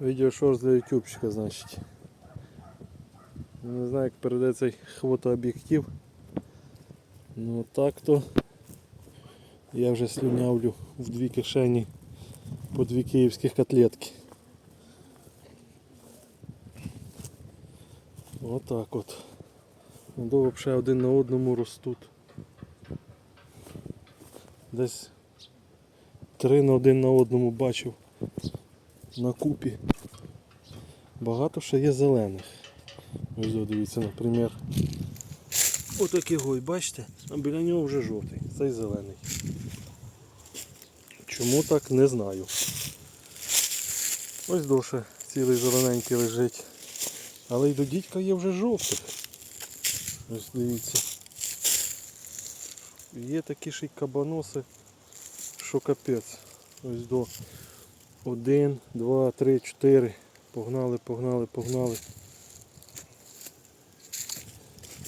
Відеошорс для ютубчика, значить. Не знаю, як переде цей хвотооб'єктив. Ну так то я вже слюнявлю в дві кишені по дві київських котлетки. Отак от. Воно взагалі один на одному ростуть. Десь три на один на одному бачив на купі. Багато ще є зелених. Ось дивіться, наприклад. Отакий гой, бачите? А біля нього вже жовтий, цей зелений. Чому так, не знаю. Ось довше цілий зелененький лежить. Але й до дідька є вже жовтих. Ось дивіться. Є такі ще й кабаноси, що капець. Ось до 1, 2, 3, 4. Погнали, погнали, погнали.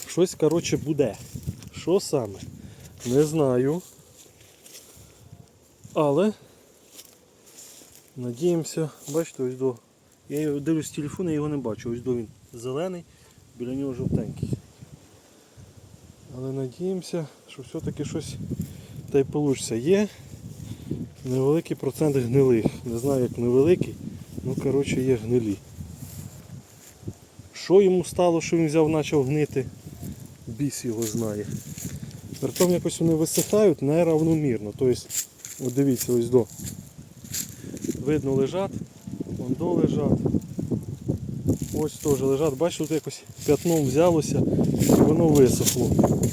Щось, коротше, буде. Що саме? Не знаю. Але надіємося, бачите, ось до. Я дивлюсь з телефону, я його не бачу. Ось до він зелений, біля нього жовтенький. Але надіємося, що все-таки щось та й вийде. Є невеликий процент гнилих. Не знаю як невеликий, ну коротше є гнилі. Що йому стало, що він взяв, почав гнити, біс його знає. Притом якось вони висихають неравномірно. Тобто, от дивіться, ось до. Видно лежать, вон до лежать. Ось теж лежать. Бачите, тут якось п'ятном взялося і воно висохло.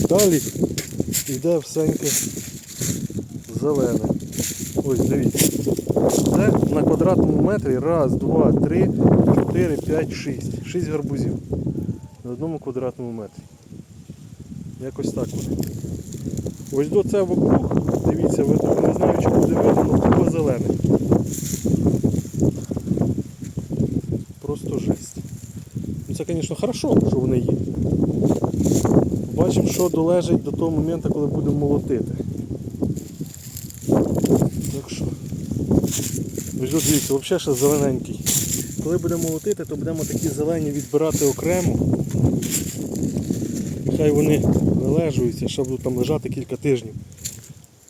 Далі йде всеньке зелене. Ось дивіться. Це на квадратному метрі раз, два, три, чотири, п'ять, шість. Шість гарбузів на одному квадратному метрі. Якось так вони. Ось до це вокруг, дивіться, видно, не знаю, чи буде видно, але купа зелених. Просто жесть. Ну це, звісно, хорошо, що вони є. Побачимо, що долежить до того моменту, коли будемо молотити. Так що. Ось дивіться, взагалі ще зелененький. Коли будемо молотити, то будемо такі зелені відбирати окремо. Хай вони вилежуються, ще будуть там лежати кілька тижнів.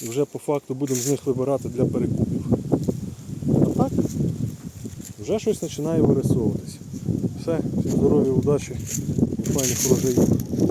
І вже по факту будемо з них вибирати для перекупів. А так, вже щось починає вирисовуватися. Все, всім здоров'я, удачі і файних урожаїв.